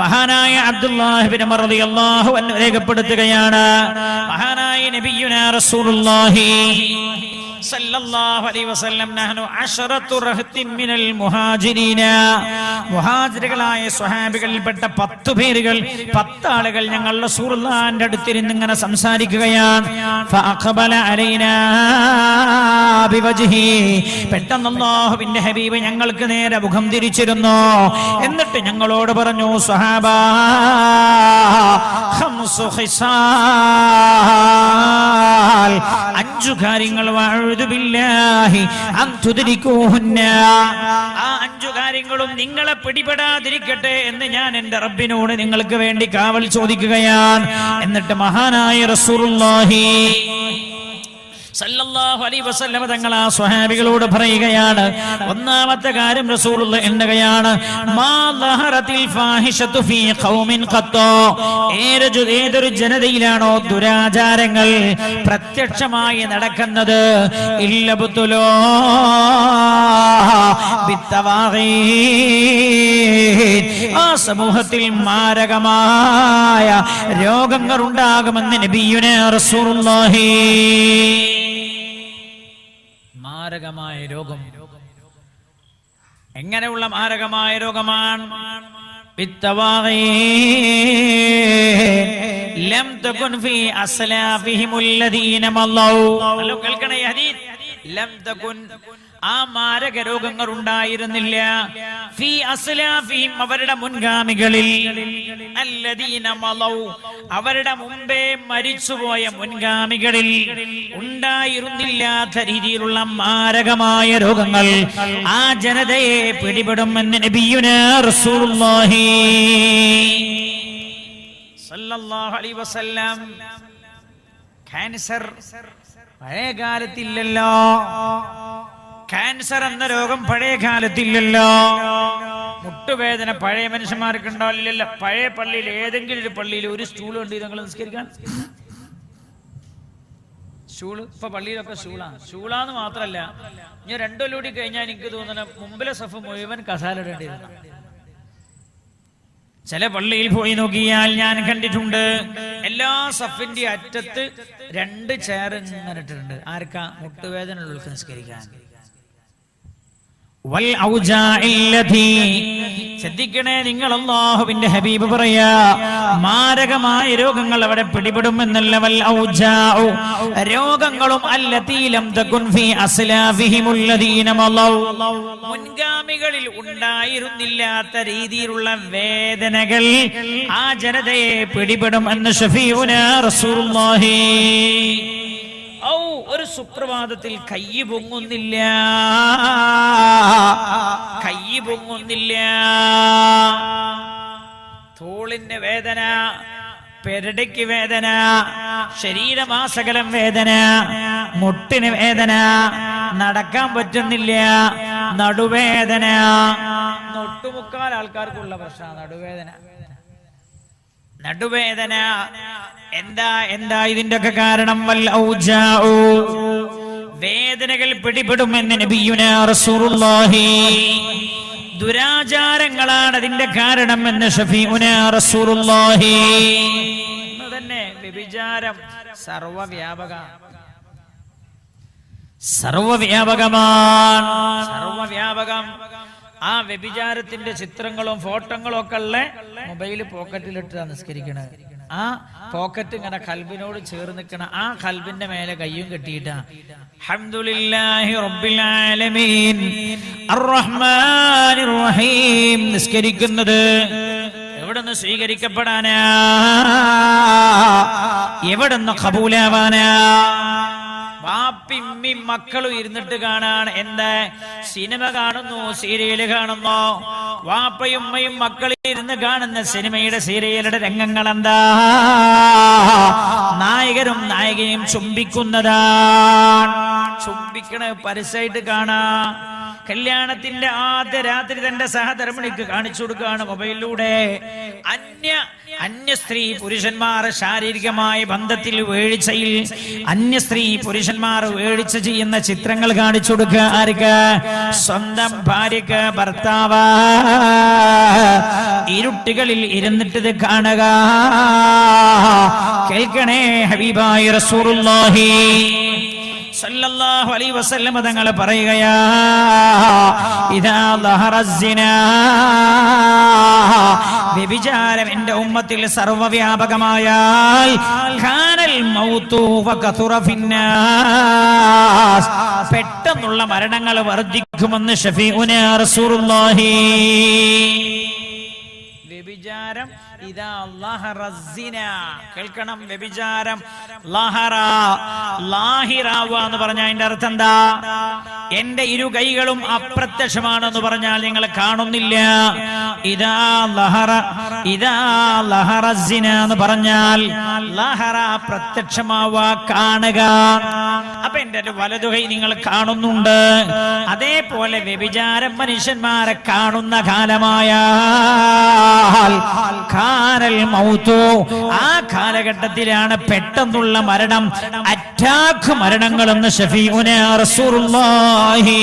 മഹാനായ അബ്ദുല്ലാഹിബിൻ റളിയല്ലാഹു അൻഹു രേഖപ്പെടുത്തുകയാണ്. മഹാനായ നബിയുനാ റസൂലുള്ളാഹി മുഹാജിറുകളായ സ്വഹാബികളിൽപ്പെട്ട പത്ത് പേരുകൾ പത്താളുകൾ ഞങ്ങൾ റസൂലുള്ളാഹിന്റെ അടുത്തിരുന്ന് ഇങ്ങനെ സംസാരിക്കുകയാണ്. പെട്ടെന്ന് അല്ലാഹുവിന്റെ ഹബീബ് ഞങ്ങൾക്ക് നേരെ മുഖം തിരിച്ചിരുന്നു. എന്നിട്ട് ഞങ്ങളോട് പറഞ്ഞു ഖിസാൽ. അഞ്ചു കാര്യങ്ങൾ തുദ്രികൂഹുന്ന. ആ അഞ്ചു കാര്യങ്ങളും നിങ്ങളെ പിടിപെടാതിരിക്കട്ടെ എന്ന് ഞാൻ എന്റെ റബ്ബിനോട് നിങ്ങൾക്ക് വേണ്ടി കാവൽ ചോദിക്കുകയാണ്. എന്നിട്ട് മഹാനായ റസൂലുള്ളാഹി സല്ലല്ലാഹു അലൈഹി വസല്ലമ തങ്ങൾ ആ സ്വഹാബികളോട് പറയുകയാണ് ഒന്നാമത്തെ കാര്യം റസൂലുള്ള എണ്ണുകയാണ് മാ ഫാഹിഷത്തു ഫീ ഖൗമിൻ ഏതൊരു ജനതയിലാണോ ദുരാചാരങ്ങൾ പ്രത്യക്ഷമായി നടക്കുന്നത്? ഇല്ലബുത്തുലോ ആ സമൂഹത്തിൽ മാരകമായ രോഗങ്ങൾ ഉണ്ടാകുമെന്ന് നബിയുനെ റസൂലുള്ളാഹി. മാരകമായ രോഗം. എങ്ങനെയുള്ള മാരകമായ രോഗമാണ്? ലം ഹദീസ് ആ മാരക രോഗങ്ങൾ ഉണ്ടായിരുന്നില്ല. ഫീ അവരുടെ മുൻഗാമികളിൽ. അവരുടെ മുമ്പേ മരിച്ചുപോയ മുൻഗാമികളിൽ. ഉണ്ടായിരുന്നില്ലാത്ത രീതിയിലുള്ള മാരകമായ രോഗങ്ങൾ ആ ജനതയെ പിടിപെടുമെന്ന് നബിയുന റസൂലുള്ളാഹി അലൈഹി വസല്ലം. ക്യാൻസർ പഴയ കാലത്തില്ലല്ലോ ക്യാൻസർ എന്ന രോഗം പഴയ കാലത്തില്ലല്ലോ. മുട്ടുവേദന പഴയ മനുഷ്യന്മാർക്ക് ഉണ്ടാവില്ലല്ലോ പഴയ പള്ളിയിൽ ഏതെങ്കിലും ഒരു പള്ളിയിൽ ഒരു സ്റ്റൂൾ ഉണ്ട് നിങ്ങൾ നിസ്കരിക്കാൻ. ഷൂൾ ഇപ്പൊ പള്ളിയിലൊക്കെ സ്റ്റൂളാണ് ഷൂളാന്ന് മാത്രല്ല ഞാൻ രണ്ടൊല്ലൂടി കഴിഞ്ഞാൽ എനിക്ക് തോന്നുന്ന മുമ്പിലെ സഫ് മുഴുവൻ കസാലിടേണ്ടി ചില പള്ളിയിൽ പോയി നോക്കിയാൽ ഞാൻ കണ്ടിട്ടുണ്ട് എല്ലാ സഫിന്റെ അറ്റത്ത് രണ്ട് ചെയർ ഇങ്ങനെ ഇട്ടിട്ടുണ്ട്. ആർക്കാ? മുട്ടുവേദന ഉള്ളവർക്ക് നിസ്കരിക്കാൻ. ശ്രദ്ധിക്കണേ നിങ്ങൾ അള്ളാഹുവിന്റെ ഹബീബ് പറയാ മാരകമായ രോഗങ്ങൾ അവിടെ വൽ ഔജാഉ. രോഗങ്ങളും. മുൻഗാമികളിൽ ഉണ്ടായിരുന്നില്ലാത്ത രീതിയിലുള്ള വേദനകൾ ആ ജനതയെ പിടിപെടും എന്ന് ഷഫീഉന റസൂലുള്ളാഹി ഒരു സുപ്രഭാതത്തിൽ കൈ പൊങ്ങുന്നില്ല. കൈ പൊങ്ങുന്നില്ല. തോളിന്റെ വേദന പെരടയ്ക്ക് വേദന ശരീരമാസകലം വേദന മുട്ടിന് വേദന നടക്കാൻ പറ്റുന്നില്ല നടുവേദന. ഒട്ടുമുക്കാൽ ആൾക്കാർക്കുള്ള പ്രശ്നമാണ് നടുവേദന. നടുവേദന എന്താ എന്താ ഇതിന്റെ ഒക്കെ കാരണം? വൽ ഔജാഉ. വേദനകൾ പിടിപെടുമെന്ന് നബിയുന റസൂലുള്ളാഹി. ദുരാചാരങ്ങളാണ് അതിന്റെ കാരണം എന്ന് ഷഫീഉന റസൂലുള്ളാഹി. തന്നെ വ്യഭിചാരം സർവവ്യാപക. സർവവ്യാപകമാണ്. സർവവ്യാപകം. ആ വ്യഭിചാരത്തിന്റെ ചിത്രങ്ങളും ഫോട്ടോകളും ഒക്കെ ഉള്ള മൊബൈൽ പോക്കറ്റിലിട്ടാണ് നിസ്കരിക്കണത്. ആ പോക്കറ്റ് ഇങ്ങനെ കൽബിനോട് ചേർന്ന് നിൽക്കണ ആ കൽബിന്റെ മേലെ കയ്യും കെട്ടിയിട്ടാ. എവിടെന്ന് റബ്ബിൽ ആലമീൻ. റഹീം സ്വീകരിക്കപ്പെടാനാ? എവിടെന്ന് കബൂലാവാനാ ബാപ്പിമ്മി മക്കളും ഇരുന്നിട്ട് കാണാണ്. എന്താ? സിനിമ കാണുന്നു സീരിയൽ കാണുന്നു. വാപ്പയും ഉമ്മയും മക്കളും ഇരുന്ന് കാണുന്ന സിനിമയുടെ സീരിയലുടെ രംഗങ്ങൾ എന്താ നായകരും നായികയും ചുംബിക്കുന്നതാണ്. ചുംബിക്കണ പരസ്യമായിട്ട് കാണാ. കല്യാണത്തിന്റെ ആദ്യ രാത്രി തന്റെ സഹധർമ്മിണിക്ക് കാണിച്ചു കൊടുക്കുകയാണ് മൊബൈലിലൂടെ. അന്യ അന്യ സ്ത്രീ പുരുഷന്മാർ ശാരീരികമായ ബന്ധത്തിൽ വീഴ്ചയിൽ അന്യ സ്ത്രീ പുരുഷന്മാർ വീഴ്ച ചെയ്യുന്ന ചിത്രങ്ങൾ കാണിച്ചു കൊടുക്കുക. ആർക്ക്? സ്വന്തം ഭാര്യക്ക് ഭർത്താവ്. ഇരുട്ടുകളിൽ ഇരുന്നിട്ട് ഇത് കാണുക. കേൾക്കണേ ഹബീബായി റസൂറുല്ലാഹി സല്ലല്ലാഹു അലൈഹി വസല്ലം തങ്ങൾ എന്റെ ഉമ്മത്തിൽ സർവവ്യാപകമായാൽ ഖാനൽ പെട്ടെന്നുള്ള മരണങ്ങൾ വർദ്ധിക്കുമെന്ന് ഷഫീഉന റസൂലുള്ളാഹി. വ്യഭിചാരം കേൾക്കണം വ്യഭിചാരം. എന്ന് പറഞ്ഞാൽ അതിന്റെ അർത്ഥം എന്താ? എന്റെ ഇരു കൈകളും അപ്രത്യക്ഷമാണെന്ന് പറഞ്ഞാൽ നിങ്ങൾ കാണുന്നില്ല. ഇതാ ലഹറ ഇതാ ലഹറസിന എന്ന് പറഞ്ഞാൽ പ്രത്യക്ഷമാവാ കാണുക. അപ്പൊ എന്റെ ഒരു വലതുകൈ നിങ്ങൾ കാണുന്നുണ്ട്. അതേപോലെ വ്യഭിചാരം മനുഷ്യന്മാരെ കാണുന്ന കാലമായ ഖാനൽ മൗത്തു. ആ കാലഘട്ടത്തിലാണ് പെട്ടെന്നുള്ള മരണം. അറ്റാക്ക് മരണങ്ങളെന്ന് ഷഫീഉന ശരിയല്ലേ?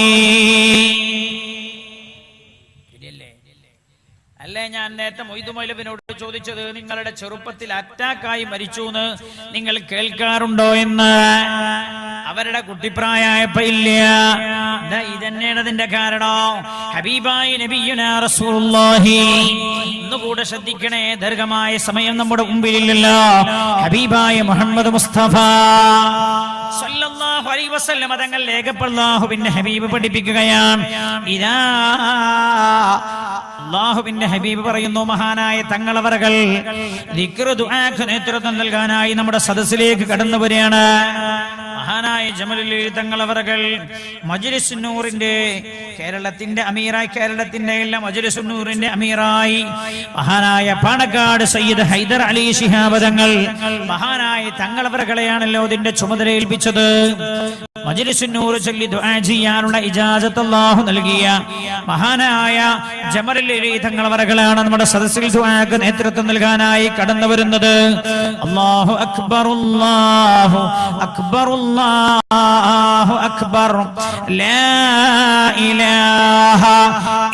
അല്ലേ ഞാൻ നേരത്തെ മൊയ്തു മൊയ്ലബിനോട് ചോദിച്ചത് നിങ്ങളുടെ ചെറുപ്പത്തിൽ അറ്റാക്കായി മരിച്ചു എന്ന് നിങ്ങൾ കേൾക്കാറുണ്ടോ എന്ന്? അവരുടെ കുട്ടിപ്രായപ്പോ ഇല്ല. ഇതന്നെയാണ് അതിന്റെ കാരണം. ഹബീബായി നബിയുനാ റസൂലുള്ളാഹി. ഇന്നുകൂടെ ശ്രദ്ധിക്കണേ ദീർഘമായ സമയം നമ്മുടെ മുമ്പിലില്ലല്ലോ. ഹബീബായ മുഹമ്മദ് മുസ്തഫ. സല്ലല്ലാഹു അലൈഹി വസല്ലം തങ്ങൾ ലേഖപ്പല്ലാഹുവിന്റെ ഹബീബ് പഠിപ്പിക്കുകയാണ്. ഇതാ അള്ളാഹുവിന്റെ ഹബീബ് പറയുന്നു മഹാനായ തങ്ങളവറകൾ നേതൃത്വം നൽകാനായി നമ്മുടെ സദസ്സിലേക്ക് കടന്നു മഹാനായ ജമലുൽ തങ്ങളവറകൾ മജുരിസുന്നൂറിന്റെ കേരളത്തിന്റെ അമീറായി കേരളത്തിന്റെ എല്ലാം മജുരിസുന്നൂറിന്റെ അമീറായി. മഹാനായ പാണക്കാട് സയ്യിദ് ഹൈദർ അലി ശിഹാബ് തങ്ങൾ. മഹാനായ തങ്ങളവറകളെയാണല്ലോ ഇതിന്റെ ചുമതല ഏൽപ്പിച്ചത്. മജ്ലിസുന്നൂർ ചൊല്ലി ദുആ ചെയ്യാനുള്ള ഇജാസത്ത് അല്ലാഹു നൽകിയ മഹാനായ ജമലുൽ തങ്ങളവറകളാണ് നമ്മുടെ സദസ്സിൽ ദുആക്ക് നേതൃത്വം നൽകാനായി കടന്നു വരുന്നത് അല്ലാഹു അക്ബർ അല്ലാഹു അക്ബർ അക്ബർ. ലാ ഇലാഹ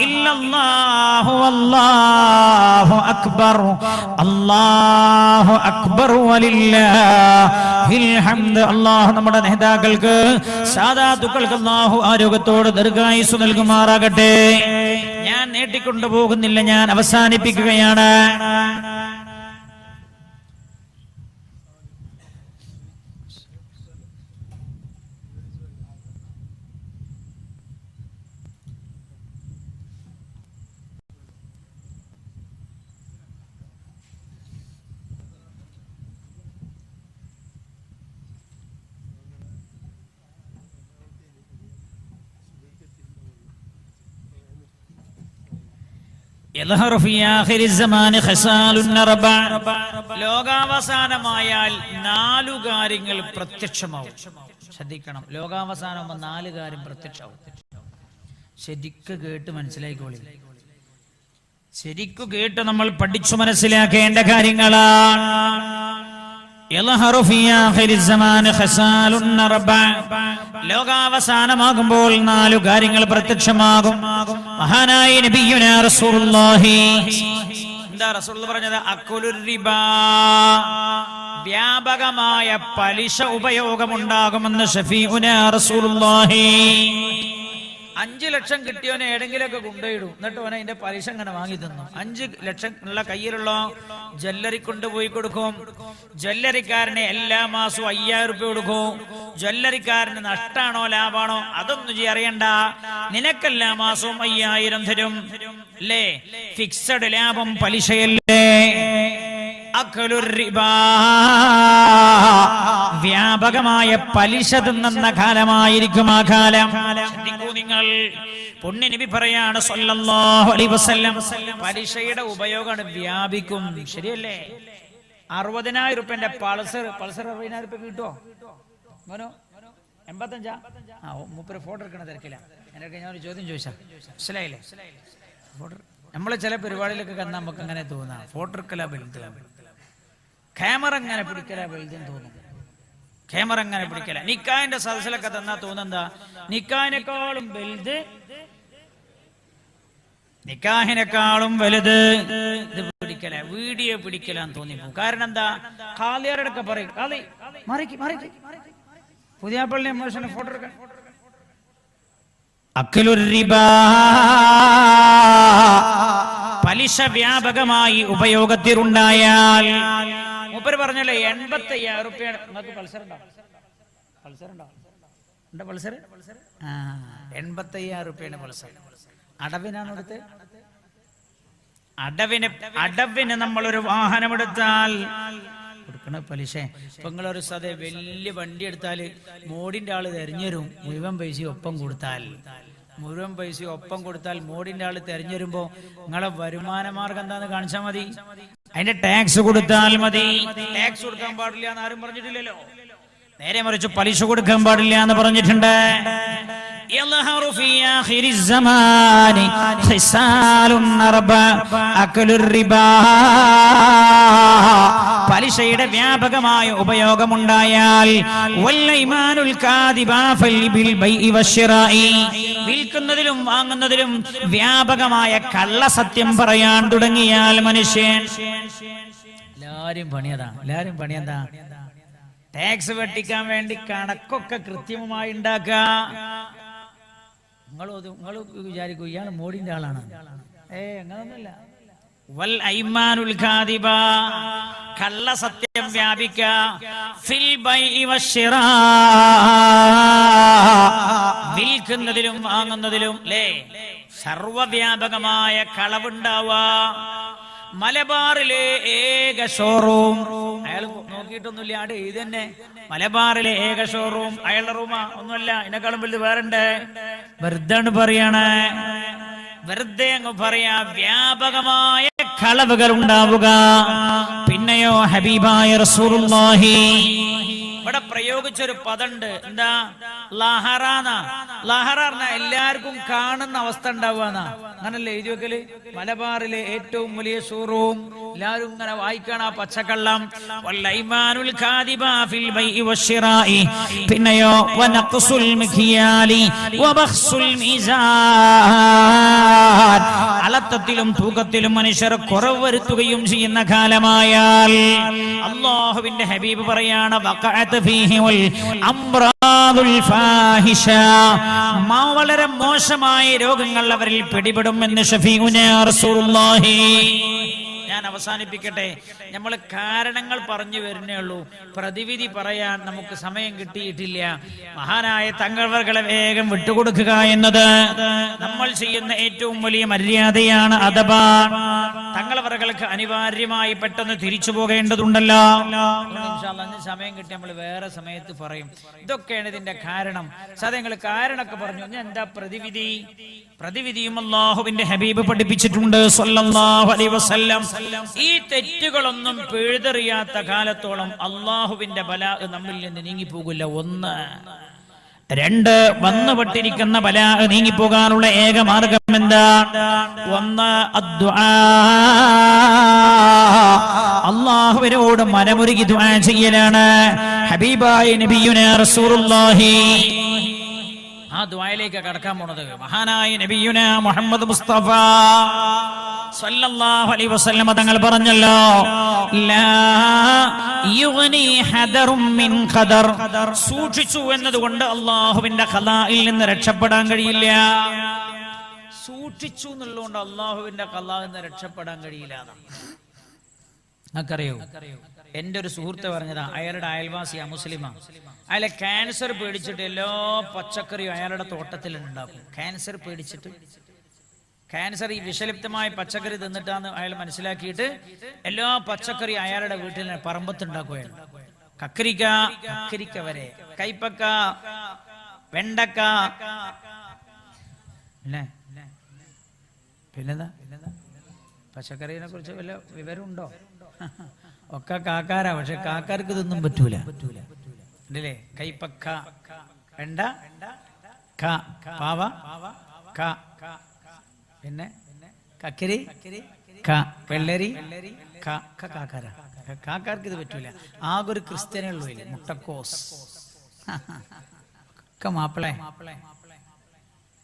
ഇല്ലല്ലാഹു അല്ലാഹു അക്ബർ. അല്ലാഹു അക്ബർ വലില്ലാഹിൽ ഹംദ്. അല്ലാഹു നമ്മുടെ നേതാക്കൾക്ക് സാദാത്തുക്കൾക്ക് അല്ലാഹു ആരോഗ്യത്തോട് ദീർഘായുസ് നൽകുമാറാകട്ടെ. ഞാൻ നീട്ടിക്കൊണ്ടു പോകുന്നില്ല ഞാൻ അവസാനിപ്പിക്കുകയാണ്. ലോകാവസാനമായാൽ നാലു കാര്യങ്ങൾ പ്രത്യക്ഷമാവും. ശ്രദ്ധിക്കണം. ലോകാവസാനമാകുമ്പോൾ നാല് കാര്യം പ്രത്യക്ഷമാവും. ശരിക്ക് കേട്ട് മനസ്സിലായിക്കോളി. ശരിക്കു കേട്ട് നമ്മൾ പഠിച്ചു മനസ്സിലാക്കേണ്ട കാര്യങ്ങളാണ്. ലോകാവസാനമാകുമ്പോൾ നാലു കാര്യങ്ങൾ പ്രത്യക്ഷമാകും. മഹാനായ നബിയുന റസൂലുള്ളാഹി. എന്താ റസൂൽ പറഞ്ഞത്? അക്കുലുർ റിബ. വ്യാപകമായ പലിശ ഉപയോഗമുണ്ടാകുമെന്ന് ഷഫീഉന റസൂലുള്ളാഹി. അഞ്ചു ലക്ഷം കിട്ടിയവനെ ഏതെങ്കിലുമൊക്കെ കൊണ്ടുപോയിടും എന്നിട്ട് അവനെ അതിന്റെ പലിശ ഇങ്ങനെ വാങ്ങി തന്നു. അഞ്ച് ലക്ഷം ഉള്ള കയ്യിലുള്ള ജ്വല്ലറി കൊണ്ടുപോയി കൊടുക്കും. ജ്വല്ലറിക്കാരന് എല്ലാ മാസവും അയ്യായിരം രൂപ കൊടുക്കും. ജ്വല്ലറിക്കാരന് നഷ്ടാണോ ലാഭാണോ അതൊന്നും അറിയണ്ട. നിനക്കെല്ലാ മാസവും അയ്യായിരം തരും. അല്ലേ ഫിക്സഡ് ലാഭം പലിശയല്ലേ? അക്കലുർ. വ്യാപകമായ പലിശ തിന്നുന്ന കാലമായിരിക്കും ആ കാലം. നിങ്ങൾ. പുണ്യ പറയാണ് പലിശയുടെ ഉപയോഗമാണ് വ്യാപിക്കും. ശരിയല്ലേ? അറുപതിനായിരം റുപ്യന്റെ പൾസർ പൾസർ അറുപതിനായിരം റുപ്യ കിട്ടുമോ മോനോ എൺപത്തഞ്ചാ? ആ ഓ, മൂപ്പര് ഫോട്ടോ എടുക്കണ തിരക്കില്ല എന്നൊക്കെ ഞാൻ ഒരു ചോദ്യം ചോദിച്ചാ. മനസ്സിലായില്ലേ? നമ്മൾ ചില പരിപാടിയിലൊക്കെ കണ്ടാൽ നമുക്ക് അങ്ങനെ തോന്നാം. ഫോട്ടോ എടുക്കല വലുത്. ക്യാമറ അങ്ങനെ പിടിക്കല വലുതെന്ന് തോന്നും. ക്യാമറ അങ്ങനെ പിടിക്കല. നിക്കാന്റെ സദസ്സിലൊക്കെ തന്നാ തോന്നുന്നതാ നിക്കാഹിനെക്കാളും വലുത് നിക്കാഹിനേക്കാളും വലുത് ഇത് പിടിക്കല. വീഡിയോ പിടിക്കലാന്ന് തോന്നിപ്പോ. കാരണം എന്താ കാലിയാരടൊക്കെ പറയും കാലി മറിക്ക് മറിക്ക് പുതിയ പള്ളി മോശം ഫോട്ടോ എടുക്കാൻ പലിശ വ്യാപകമായി ഉപയോഗത്തിലുണ്ടായാൽ മൂപ്പര് പറഞ്ഞല്ലേ എൺപത്തി അയ്യായിരം റുപ്യ നിങ്ങൾക്ക് പൾസർ ഉണ്ടോ? പൾസർ ഉണ്ടോ? പൾസർ ആ എൺപത്തി അയ്യായിരം റുപ്യാണ് പൾസർ അടവിനാണ് എടുത്ത് അടവിന് അടവിന് വാഹനം എടുത്താൽ കൊടുക്കണ പലിശ. ഇപ്പൊ നിങ്ങളൊരു സതെ വലിയ വണ്ടി എടുത്താൽ മോടിന്റെ ആൾ തെരഞ്ഞുതരും മുഴുവൻ പൈസ ഒപ്പം കൊടുത്താൽ. മുഴുവൻ പൈസ ഒപ്പം കൊടുത്താൽ മോടിന്റെ ആൾ തെരഞ്ഞുവരുമ്പോ നിങ്ങളെ വരുമാന മാർഗം എന്താന്ന് കാണിച്ചാൽ മതി. അതിന്റെ ടാക്സ് കൊടുത്താൽ മതി. ടാക്സ് കൊടുക്കാൻ പാടില്ല എന്ന് ആരും പറഞ്ഞിട്ടില്ലല്ലോ. നേരെ മറിച്ച് പലിശ കൊടുക്കാൻ പാടില്ല എന്ന് പറഞ്ഞിട്ടുണ്ട്. يظهر في آخر الزمان خصال أربع أكل الربا പലിശയുടെ വ്യാപകമായ ഉപയോഗമുണ്ടായാൽ വല്ലൈമാനുൽ കാദിബ ഫൽബിൽ ബൈഇ വശ്ശിറാഇ. വിൽക്കുന്നതിലും വാങ്ങുന്നതിലും വ്യാപകമായ കള്ളസത്യം പറയാൻ തുടങ്ങിയാൽ മനുഷ്യൻ എല്ലാരും പണിയതാ എല്ലാരും പണിയതാ ടാക്സ് വെട്ടിക്കാൻ വേണ്ടി കണക്കൊക്കെ കൃത്യമായി ഉണ്ടാക്കുക നിങ്ങൾ നിങ്ങൾ വിചാരിക്കും ഇയാൾ മോഡിന്റെ ആളാണ്. ഏ അങ്ങനൊന്നുമില്ല വൽ ഐമാനുൽ ഖാദിബ കള്ള സത്യം വ്യാപിക്ക ഫിൽ ബൈഇ വശ്ശിറാ വിൽക്കുന്നതിലും വാങ്ങുന്നതിലും ലേ സർവവ്യാപകമായ കളവുണ്ടാവുക. മലബാറിലെ ഏക ഷോറൂം അയാൾ നോക്കിയിട്ടൊന്നുമില്ല. ആട് ഇത് തന്നെ. മലബാറിലെ ഏക ഷോറൂം അയാളുടെ റൂമാ ഒന്നുമല്ല. ഇതിനേക്കാളും വലുത് വേറുണ്ട്. വെറുതെ പറയണേ. വെറുതെ അങ്ങ് പറയാ വ്യാപകമായ കളവുകൾ ഉണ്ടാവുക. പിന്നെയോ ഹബീബായ റസൂലുള്ളാഹി. ഇവിടെ പ്രയോഗിച്ചൊരു പദണ്ട്. എന്താ? ലഹറാന ലഹറ എല്ലാവർക്കും കാണുന്ന അവസ്ഥ ഉണ്ടാവുക അങ്ങനല്ലേ എഴുതി വെക്കൽ മലബാറിലെ ഏറ്റവും വലിയ ഷോറൂം എല്ലാവരും ഇങ്ങനെ വായിക്കണം ആ പച്ചക്കള്ളം. പിന്നെയോ അളത്തത്തിലും തൂക്കത്തിലും മനുഷ്യർ കുറവ് വരുത്തുകയും ചെയ്യുന്ന കാലമായാൽ അള്ളാഹുവിന്റെ ഹബീബ് പറയാണ് വഖഅത വളരെ മോശമായ രോഗങ്ങൾ അവരിൽ പിടിപെടുമെന്ന് ഞാൻ അവസാനിപ്പിക്കട്ടെ. നമ്മൾ കാരണങ്ങൾ പറഞ്ഞു വരുന്നേ ഉള്ളൂ. പ്രതിവിധി പറയാൻ നമുക്ക് സമയം കിട്ടിയിട്ടില്ല. മഹാനായ തങ്ങൾവർകളെ വേഗം വിട്ടുകൊടുക്കുക എന്നത് നമ്മൾ ചെയ്യുന്ന ഏറ്റവും വലിയ മര്യാദയാണ് അഥവാ തങ്ങളവർക്ക് അനിവാര്യമായി പെട്ടെന്ന് തിരിച്ചു പോകേണ്ടതുണ്ടല്ലോ. സമയം കിട്ടി നമ്മൾ വേറെ സമയത്ത് പറയും. ഇതൊക്കെയാണ് ഇതിന്റെ കാരണം. സദയങ്ങൾ കാരണമൊക്കെ പറഞ്ഞു. ഞാൻ എന്താ പ്രതിവിധി? പ്രതിവിധിയും അള്ളാഹുവിന്റെ ഹബീബ് പഠിപ്പിച്ചിട്ടുണ്ട് ഈ തെറ്റുകളൊന്നും പിഴുതെറിയാത്ത കാലത്തോളം അള്ളാഹുവിന്റെ ബല നമ്മിൽ നിന്ന് നീങ്ങിപ്പോകില്ല. ഒന്ന്. രണ്ട് വന്നുപെട്ടിരിക്കുന്ന പല നീങ്ങിപ്പോകാനുള്ള ഏക മാർഗം എന്താ ഒന്ന്. അള്ളാഹുവിനോട് മനമുരുകി ദുആ ചെയ്യലാണ്. ഹബീബായ ആ ദ്വായയിലേക്ക് കടക്കാൻ പോണത് മഹാനായ നബിയുന മുഹമ്മദ് മുസ്തഫ. സല്ലല്ലാഹു അലൈഹി വസല്ലം തങ്ങൾ പറഞ്ഞല്ലോ ലാ യുഗ്നി ഹദറും മിൻ ഖദർ. സൂക്ഷിച്ചു എന്നതുകൊണ്ട് അള്ളാഹുവിന്റെ ഖലായിൽ നിന്ന് രക്ഷപ്പെടാൻ കഴിയില്ല. സൂക്ഷിച്ചു എന്നുള്ളതുകൊണ്ട് അള്ളാഹുവിന്റെ ഖലായിൽ നിന്ന് രക്ഷപ്പെടാൻ കഴിയില്ല. നമുക്കറിയോ എന്റെ ഒരു സുഹൃത്ത് പറഞ്ഞതാ അയാളുടെ അയൽവാസിയാ മുസ്ലിമാ. അയാളെ ക്യാൻസർ പേടിച്ചിട്ട് എല്ലാ പച്ചക്കറിയും അയാളുടെ തോട്ടത്തിൽ ഉണ്ടാക്കും. ക്യാൻസർ പേടിച്ചിട്ട് ക്യാൻസർ ഈ വിഷലിപ്തമായ പച്ചക്കറി തിന്നിട്ടാന്ന് അയാൾ മനസ്സിലാക്കിയിട്ട് എല്ലാ പച്ചക്കറി അയാളുടെ വീട്ടിൽ പറമ്പത്തുണ്ടാക്കുകയാണ് കക്കരിക്ക കക്കരിക്ക വരെ. കൈപ്പക്ക വെണ്ടക്ക. പിന്നെന്താ? പച്ചക്കറിനെ കുറിച്ച് വല്ല വിവരമുണ്ടോ? ഒക്കെ കാക്കാരാ പക്ഷെ കാക്കാർക്ക് ഇതൊന്നും പറ്റൂല. ഉണ്ടല്ലേ? കൈപ്പക്ക വെണ്ട ക പാവ ക. പിന്നെ കക്കരി വെള്ളരി കാക്കാർക്ക് ഇത് പറ്റൂല. ആകെ ഒരു ക്രിസ്ത്യനേ ഉള്ളൂ ഇതിൽ മുട്ടക്കോസ്. ഒക്കെ മാപ്പിളെ.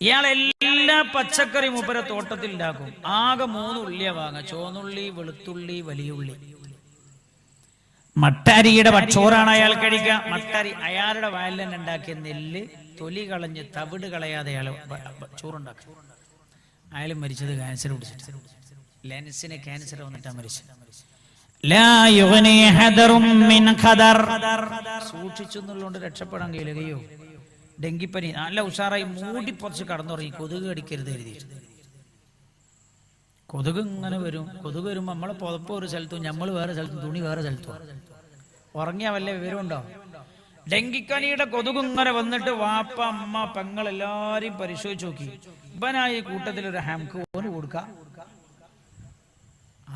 ഇയാൾ എല്ലാ പച്ചക്കറി മൂപ്പര തോട്ടത്തിൽ ഉണ്ടാക്കും ആകെ മൂന്ന് ഉള്ളിയ വാങ്ങ ചോന്നുള്ളി വെളുത്തുള്ളി വലിയുള്ളി. മട്ടാരിയുടെ ചോറാണ് അയാൾ കഴിക്കുക. മട്ടാരി അയാളുടെ വയലിൽ ഉണ്ടാക്കിയ നെല്ല് തൊലി കളഞ്ഞ് തവിട് കളയാതെ അയാൾ ചോറുണ്ടാക്കും. അയാൾ മരിച്ചത് ക്യാൻസർ പിടിച്ചിട്ട് ലെൻസിന് ക്യാൻസർ വന്നിട്ടാ മരിച്ചത്. ലാ യുഗ്നി ഹദറും മിൻ ഖദർ. സൂക്ഷിച്ചു എന്നുള്ളതുകൊണ്ട് രക്ഷപ്പെടാൻ കഴിയുകയോ ഡെങ്കിപ്പനി. നല്ല ഉഷാറായി മൂടി പൊറച്ച് കടന്നുറങ്ങി. കൊതുക് കടിക്കരുത് എഴുതിയിട്ട്. കൊതുക് ഇങ്ങനെ വരും. കൊതുക് വരുമ്പോൾ നമ്മളെ പുതപ്പ് ഒരു സ്ഥലത്തും നമ്മൾ വേറെ സ്ഥലത്തും തുണി വേറെ സ്ഥലത്തും. ഉറങ്ങിയ വല്ല വിവരമുണ്ടോ? ഡെങ്കിക്കനിയുടെ കൊതുക് ഇങ്ങനെ വന്നിട്ട് വാപ്പ അമ്മ പെങ്ങൾ എല്ലാരെയും പരിശോധിച്ച് നോക്കി. ഇവനായി കൂട്ടത്തിൽ ഒരു ഹാംക്ക് ഓന് കൊടുക്കാം.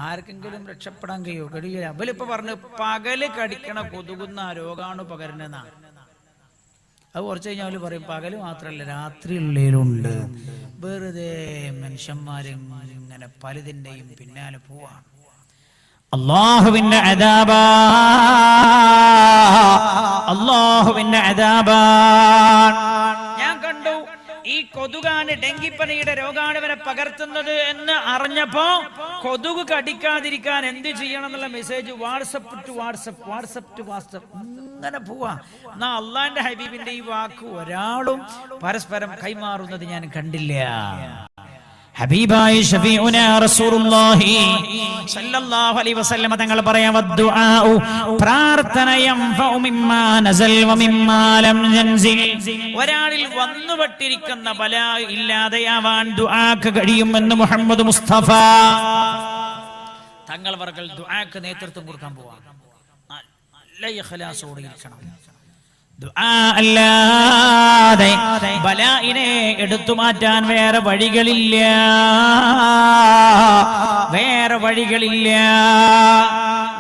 ആർക്കെങ്കിലും രക്ഷപ്പെടാൻ കഴിയോ കഴിയില്ല. അവലിപ്പോ പറഞ്ഞു പകൽ കടിക്കണ കൊതുകുന്ന രോഗാണു പകരുന്നതാണ് അത് കുറച്ച് കഴിഞ്ഞാൽ അവർ പറയും പകൽ മാത്രല്ല രാത്രിയുള്ളിലുണ്ട്. വെറുതെ മനുഷ്യന്മാരും ഇങ്ങനെ പലതിന്റെയും പിന്നാലെ പോവാണ് അള്ളാഹുവിന്റെ അതാബ അള്ളാഹുവിന്റെ കണ്ടു ഈ കൊതുകാണ് ഡെങ്കിപ്പനിയുടെ രോഗാണുവിനെ പകർത്തുന്നത് എന്ന് അറിഞ്ഞപ്പോ കൊതുക് കടിക്കാതിരിക്കാൻ എന്ത് ചെയ്യണം എന്നുള്ള message WhatsApp to WhatsApp WhatsApp to WhatsApp. ഇങ്ങനെ പോവാ. എന്നാ അള്ളാന്റെ ഹബീബിന്റെ ഈ വാക്ക് ഒരാളും പരസ്പരം കൈമാറുന്നത് ഞാൻ കണ്ടില്ല. ഹബീബായ ഷഫീഉന റസൂലുള്ളാഹി സല്ലല്ലാഹു അലൈഹി വസല്ലം തങ്ങൾ പറയാം വദ്ദുആഉ പ്രാർത്ഥന യംഫഉ മിമ്മാ നസൽ വ മിമ്മാ ലം യൻസിൽ. ഒരാളിൽ വന്നുപെട്ടിരിക്കുന്ന ബല ഇല്ലാതെയാവാൻ ദുആക്ക് കഴിയുമെന്ന് മുഹമ്മദ് മുസ്തഫ. തങ്ങൾ വർകൾ ദുആക്ക് നേതൃത്വം കൊടുക്കാൻ പോവാണ് നല്ല ഇഖ്ലാസോടെ ഇരിക്കണം. അല്ലാതെ ബലായിനെ എടുത്തു മാറ്റാൻ വേറെ വഴികളില്ല. വേറെ വഴികളില്ല.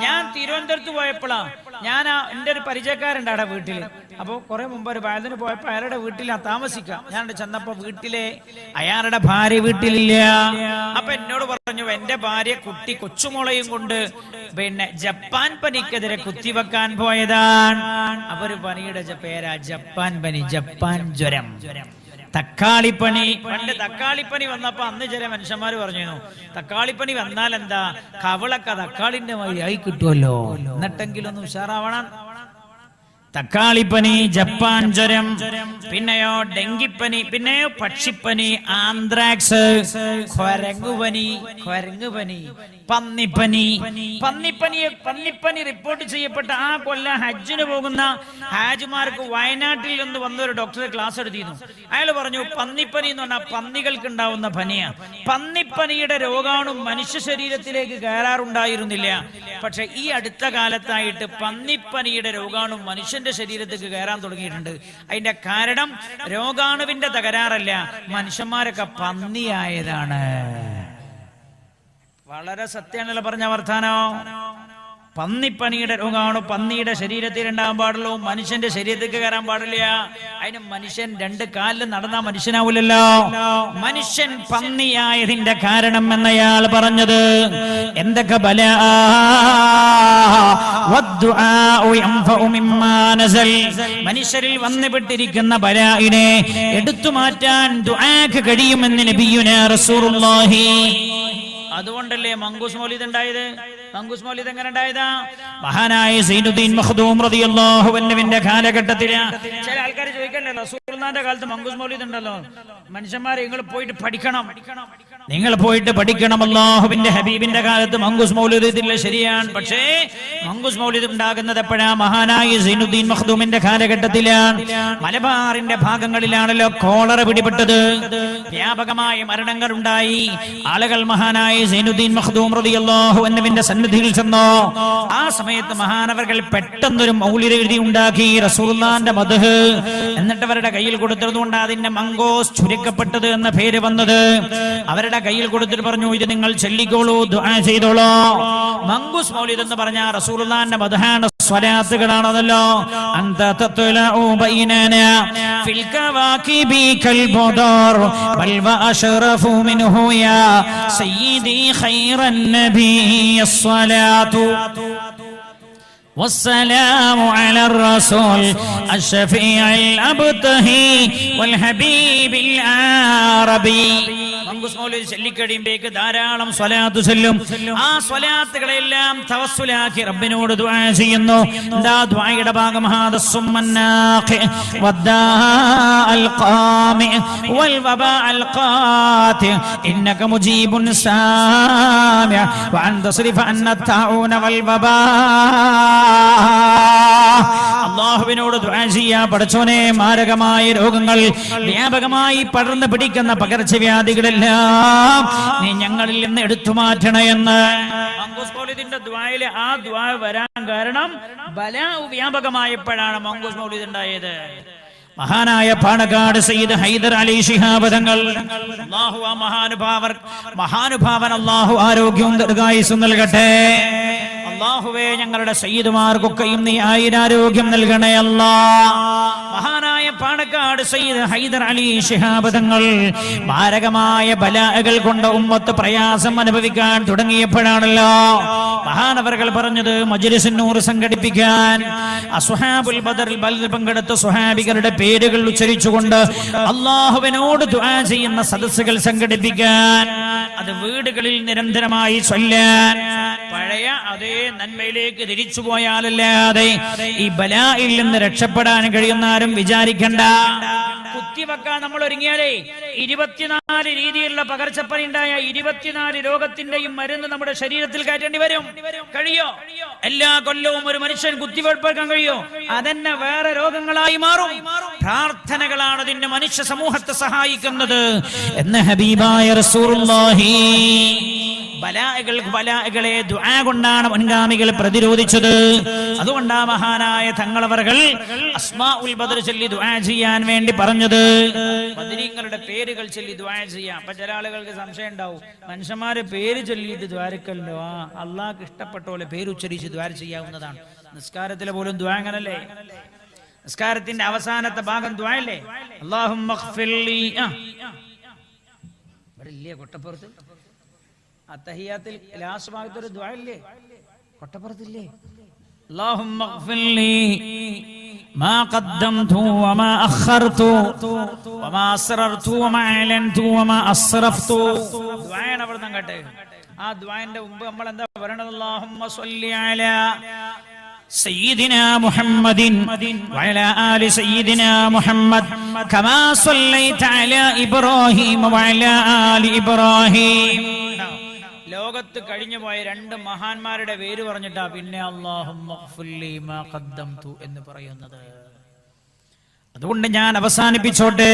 ഞാൻ തിരുവനന്തപുരത്ത് പോയപ്പോഴാ ഞാൻ ആ എന്റെ ഒരു പരിചയക്കാരുണ്ട് അവിടെ വീട്ടിൽ അപ്പോൾ കുറെ മുമ്പ് ഒരു വയലിന് പോയപ്പോ അയാളുടെ വീട്ടിലാ താമസിക്കാം. ഞാൻ ചെന്നപ്പോ വീട്ടിലെ അയാളുടെ ഭാര്യ വീട്ടിലില്ല. അപ്പൊ എന്നോട് പറഞ്ഞു എന്റെ ഭാര്യ കുട്ടി കൊച്ചുമുളയും കൊണ്ട് പിന്നെ ജപ്പാൻ പനിക്കെതിരെ കുത്തിവെക്കാൻ പോയതാണ്. അവർ പനിയുടെ പേരാ ജപ്പാൻ പനി ജപ്പാൻ ജ്വരം ജ്വരം. തക്കാളിപ്പനി പണ്ട് തക്കാളിപ്പനി വന്നപ്പോ അന്ന് ചില മനുഷ്യന്മാർ പറഞ്ഞു തക്കാളിപ്പനി വന്നാൽ എന്താ കവളക്ക തക്കാളിന്റെ വഴി ആയി കിട്ടുമല്ലോ എന്നിട്ടെങ്കിലും ഒന്ന് ഉഷാറാവണം. തക്കാളിപ്പനി ജപ്പാൻ ജ്വരം പിന്നെയോ ഡെങ്കിപ്പനി പിന്നെയോ പക്ഷിപ്പനി ആന്ത്രാക്സ് കൊരങ്ങുപനി കൊരങ്ങുപനി പന്നിപ്പനി പന്നിപ്പനി പന്നിപ്പനി റിപ്പോർട്ട് ചെയ്യപ്പെട്ട ആ കൊല്ല ഹജ്ജിന് പോകുന്ന ഹാജിമാർക്ക് വയനാട്ടിൽ നിന്ന് വന്ന ഒരു ഡോക്ടർ ക്ലാസ് എടുത്തിരുന്നു. അയാൾ പറഞ്ഞു പന്നിപ്പനി എന്ന് പറഞ്ഞാൽ പന്നികൾക്ക് ഉണ്ടാവുന്ന പനിയാണ് പന്നിപ്പനിയുടെ രോഗാണു മനുഷ്യ ശരീരത്തിലേക്ക് കയറാറുണ്ടായിരുന്നില്ല. പക്ഷെ ഈ അടുത്ത കാലത്തായിട്ട് പന്നിപ്പനിയുടെ രോഗാണു മനുഷ്യന്റെ ശരീരത്തേക്ക് കയറാൻ തുടങ്ങിയിട്ടുണ്ട്. അതിന്റെ കാരണം രോഗാണുവിന്റെ തകരാറല്ല മനുഷ്യന്മാരൊക്കെ പന്നിയായതാണ്. വളരെ സത്യമാണല്ലോ പറഞ്ഞ വർത്താനോ. പന്നിപ്പനിയുടെ രോഗമാണ്? പന്നിയുടെ ശരീരത്തിൽ ഉണ്ടാകാൻ പാടുള്ളൂ. മനുഷ്യന്റെ ശരീരത്തേക്ക് കയറാൻ പാടില്ല. അതിന് മനുഷ്യൻ രണ്ട് കാലിൽ നടന്ന മനുഷ്യനാവൂലല്ലോ. മനുഷ്യൻ പന്നിയായതിന്റെ കാരണം എന്നയാൾ പറഞ്ഞത്. എന്തൊക്കെ ബല. മനുഷ്യരിൽ വന്നുപെട്ടിരിക്കുന്ന ബലായിനെ എടുത്തു മാറ്റാൻ ദുആക്ക് കഴിയുമെന്ന് നബിയുന റസൂലുള്ളാഹി. അതുകൊണ്ടല്ലേ മങ്കൂസ് മൗലിദ് ഉണ്ടായത്? മങ്കൂസ് മൗലിദ് എങ്ങനെ ഉണ്ടായതാ? മഹാനായ സൈനുദ്ദീൻ റളിയല്ലാഹു അൻഹുവിന്റെ കാലഘട്ടത്തിൽ. ചില ആൾക്കാർ ചോദിക്കണ്ടല്ലോ റസൂലുള്ളാഹിന്റെ കാലത്ത് മങ്കൂസ് മൗലിദ് ഉണ്ടല്ലോ. മനുഷ്യന്മാരെ നിങ്ങൾ പോയിട്ട് പഠിക്കണം. നിങ്ങൾ പോയിട്ട് പഠിക്കണം. അള്ളാഹുവിന്റെ ഹബീബിന്റെ കാലത്ത് മങ്കുസ് മൗലിദ് ഇതില്ല ശരിയാണ്. പക്ഷേ മങ്കുസ് മൗലിദ് ഉണ്ടാകുന്നത് എപ്പോഴാ? മഹാനായ സൈനുദ്ദീൻ മഖ്ദൂമിന്റെ കാലഘട്ടത്തിലാണ്. മലബാറിന്റെ ഭാഗങ്ങളിലാണല്ലോ കോളറ പിടിപെട്ടത്. വ്യാപകമായ മരണങ്ങൾ ഉണ്ടായി ആളുകൾ മഹാനായ സൈനുദ്ദീൻ മഖ്ദൂം റളിയല്ലാഹു എന്നിവന്റെ സന്നിധിയിൽ ചെന്നോ. ആ സമയത്ത് മഹാനവർകൾ പെട്ടെന്നൊരു മൗലിര എഴുതി ഉണ്ടാക്കി. റസൂലുള്ളാന്റെ മദ്ഹ്. എന്നിട്ട് അവരുടെ കയ്യിൽ കൊടുത്തതുകൊണ്ട് അതിന്റെ മങ്കോസ് ചുരുക്കപ്പെട്ടത് എന്ന പേര് വന്നത്. അവരുടെ കയ്യിൽ കൊടുത്തിട്ട് പറഞ്ഞു ഇത് നിങ്ങൾ ചൊല്ലിക്കോളൂ ദുആ ചെയ്തോളൂ മങ്കൂസ് മൗലിദ് എന്ന് പറഞ്ഞ റസൂലുള്ളാന്റെ മദ്ഹാണ് സ്വലാത്തുകളാണതല്ലോ അന്ത തത്ലഉ ബൈനന ഫിൽ കവാകിബി കൽ ബദർ ബൽ വഅശറഫു മിൻഹു യാ സയ്യിദി ഖൈറൻ നബി الصلاة والسلام على الرسول الشفيع الأبتهي والحبيب العربي മങ്കൂസ് മൗലവി ചൊല്ലിക്കഴിയുമ്പേക്ക് ധാരാളം സ്വലാത്ത് ചൊല്ലും ആ സ്വലാത്തുകളെല്ലാം തവസ്സുലാക്കി റബ്ബിനോട് ദുആ ചെയ്യുന്നു എന്താ ദുആയുടെ ഭാഗം ഹാദ സുമ്മന്നാഖി വദ്ദാഅൽ ഖാമി വൽ വബാഅൽ ഖാതി ഇന്നക അള്ളാഹുവിനോട് ദുആ ചെയ്യാ. പഠിച്ചോനെ മാരകമായ രോഗങ്ങൾ വ്യാപകമായി പടർന്നു പിടിക്കുന്ന പകർച്ചവ്യാധികളെല്ലാം നീ ഞങ്ങളിൽ നിന്ന് എടുത്തു മാറ്റണമെന്ന് മൗലിദിന്റെ ദ്വായിൽ ആ ദ്വാ വരാൻ കാരണം ബലാ വ്യാപകമായപ്പോഴാണ് മംഗൂസ് മൗലിദ് ഉണ്ടായത് മഹാനായ പാണക്കാട് സയ്യിദ് ഹൈദർ അലി ശിഹാബ് തങ്ങൾ അല്ലാഹു ആ മഹാനുഭാവർ മഹാനുഭാവൻ അള്ളാഹു ആരോഗ്യവും ദീർഘായുസ്സും നൽകട്ടെ. അള്ളാഹുവേ ഞങ്ങളുടെ സയ്യിദുമാർക്കൊക്കെയും നീ ആയിരാരോഗ്യം നൽകണേ അല്ലാ. പാണക്കാട് സയ്യിദ് ഹൈദർ അലി ഷിഹാബ് തങ്ങൾ മാരകമായ ബലാകൾ കൊണ്ട് ഉമ്മത്ത് പ്രയാസം അനുഭവിക്കാൻ തുടങ്ങിയപ്പോഴാണല്ലോ. മഹാനവറുകൾ പറഞ്ഞത് മജുരിസിനൂർ സംഘടിപ്പിക്കാൻ. അസുഹാബുൽ ബദറിൽ ബദറിൽ പങ്കെടുത്ത സുഹാബികളുടെ പേരുകൾ ഉച്ചരിച്ചുകൊണ്ട് അള്ളാഹുവിനോട് ദുആ ചെയ്യുന്ന സദസ്സുകൾ സംഘടിപ്പിക്കാൻ അത് വീടുകളിൽ നിരന്തരമായി ചൊല്ലാൻ പഴയ അതേ നന്മയിലേക്ക് തിരിച്ചു പോയാലല്ലാതെ ഈ ബലായിൽ നിന്ന് രക്ഷപ്പെടാൻ കഴിയുന്ന ആരും വിചാരിക്കണ്ട കുത്തിവെക്കാൻ നമ്മൾ ഒരുങ്ങിയാലേ ഇരുപത്തിനാല് രീതിയിലുള്ള പകർച്ചപ്പനി ഉണ്ടായ ഇരുപത്തിനാല് രോഗത്തിന്റെയും മരുന്ന് നമ്മുടെ ശരീരത്തിൽ കയറ്റേണ്ടി വരും. കഴിയോ? എല്ലാ കൊല്ലവും ഒരു മനുഷ്യൻ കുത്തിവെപ്പാക്കാൻ കഴിയോ? അതന്നെ വേറെ രോഗങ്ങളായി മാറും. പ്രാർത്ഥനകളാണ് അതിന്റെ മനുഷ്യ സമൂഹത്തെ സഹായിക്കുന്നത്. എന്ന ഹബീബായ ബലാകൾ ബലാകളെ ദുആ കൊണ്ടാണ് മുൻഗാമികൾ പ്രതിരോധിച്ചത്. അതുകൊണ്ടാ മഹാനായ തങ്ങളവர்கள் അസ്മാഉൽ ബദർ ചൊല്ലി ദുആ ചെയ്യാൻ വേണ്ടി പറഞ്ഞത്. ബദരീങ്ങളുടെ പേരുകൾ ചൊല്ലി ദുആ ചെയ്യാം. അപ്പൊ ചില ആളുകൾക്ക് സംശയം ഉണ്ടാവും മനുഷ്യന്മാരെ പേര് ചൊല്ലിയിട്ട് ദ്വാരക്കല്ലോ ആ അള്ളാഹ് ഇഷ്ടപ്പെട്ട പോലെ പേരുച്ചരിച്ച് ദ്വാര ചെയ്യാവുന്നതാണ്. നിസ്കാരത്തിലെ പോലും ദ്വാങ്ങനല്ലേ നിസ്കാരത്തിന്റെ അവസാനത്തെ ഭാഗം ദ്വായല്ലേ അള്ളാഹു ഇവിടെ ഇല്ലേ കൊട്ടപ്പുറത്ത്? അത്തഹിയാത്തിൽ ലാസ്റ്റ് ഭാഗത്ത് ഒരു ദ്വായില്ലേ കൊട്ടപ്പുറത്തില്ലേ اللهم اغفر لي ما قدمت وما أخرت وما أسررت وما أعلنت وما أسرفت ദ്വായാണ് അവിടെ നിന്ന് കേട്ടെ ആ ദ്വായന്റെ മുമ്പ് നമ്മൾ എന്താ പറയണത് اللهم صل على سيدنا محمد وعلى آل سيدنا محمد كما صليت على إبراهيم وعلى آل إبراهيم ലോകത്ത് കഴിഞ്ഞു പോയ രണ്ട് മഹാന്മാരുടെ പേര് പറഞ്ഞിട്ടാ പിന്നെ അള്ളാഹു എന്ന് പറയുന്നത്. അതുകൊണ്ട് ഞാൻ അവസാനിപ്പിച്ചോട്ടെ.